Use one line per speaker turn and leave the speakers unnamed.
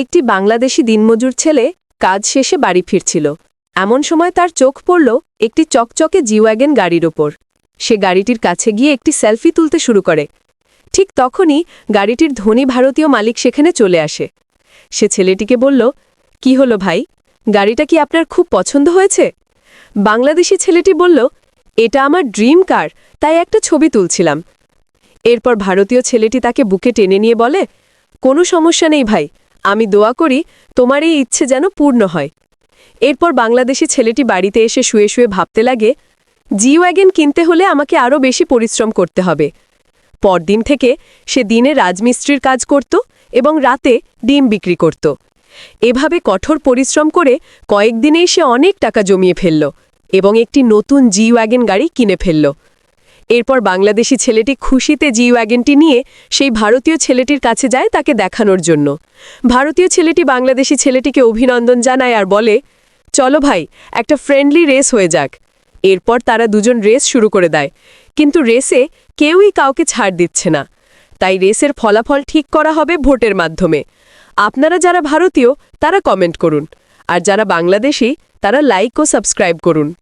একটি বাংলাদেশি দিনমজুর ছেলে কাজ শেষে বাড়ি ফিরছিল। এমন সময় তার চোখ পড়ল একটি চকচকে জিওয়াগেন গাড়ির ওপর। সে গাড়িটির কাছে গিয়ে একটি সেলফি তুলতে শুরু করে। ঠিক তখনই গাড়িটির ধনী ভারতীয় মালিক সেখানে চলে আসে। সে ছেলেটিকে বলল, কি হলো ভাই? গাড়িটা কি আপনার খুব পছন্দ হয়েছে? বাংলাদেশি ছেলেটি বলল, এটা আমার ড্রিম কার, তাই একটা ছবি তুলছিলাম। এরপর ভারতীয় ছেলেটি তাকে বুকে টেনে নিয়ে বলে, কোনো সমস্যা নেই ভাই আমি দোয়া করি তোমার এই ইচ্ছে যেন পূর্ণ হয়। এরপর বাংলাদেশি ছেলেটি বাড়িতে এসে শুয়ে শুয়ে ভাবতে লাগে, জি ওয়াগেন কিনতে হলে আমাকে আরও বেশি পরিশ্রম করতে হবে। পরদিন থেকে সে দিনে রাজমিস্ত্রির কাজ করত এবং রাতে ডিম বিক্রি করত। এভাবে কঠোর পরিশ্রম করে কয়েকদিনেই সে অনেক টাকা জমিয়ে ফেলল এবং একটি নতুন জি ওয়াগেন গাড়ি কিনে ফেলল। এরপর বাংলাদেশি ছেলেটি খুশিতে জি ওয়াগেনটি নিয়ে সেই ভারতীয় ছেলেটির কাছে যায় তাকে দেখানোর জন্য। ভারতীয় ছেলেটি বাংলাদেশি ছেলেটিকে অভিনন্দন জানায় আর বলে, চলো ভাই, একটা ফ্রেন্ডলি রেস হয়ে যাক। এরপর তারা দুজন রেস শুরু করে দেয়। কিন্তু রেসে কেউই কাউকে ছাড় দিচ্ছে না। তাই রেসের ফলাফল ঠিক করা হবে ভোটের মাধ্যমে। আপনারা যারা ভারতীয়, তারা কমেন্ট করুন। আর যারা বাংলাদেশি, তারা লাইক ও সাবস্ক্রাইব করুন।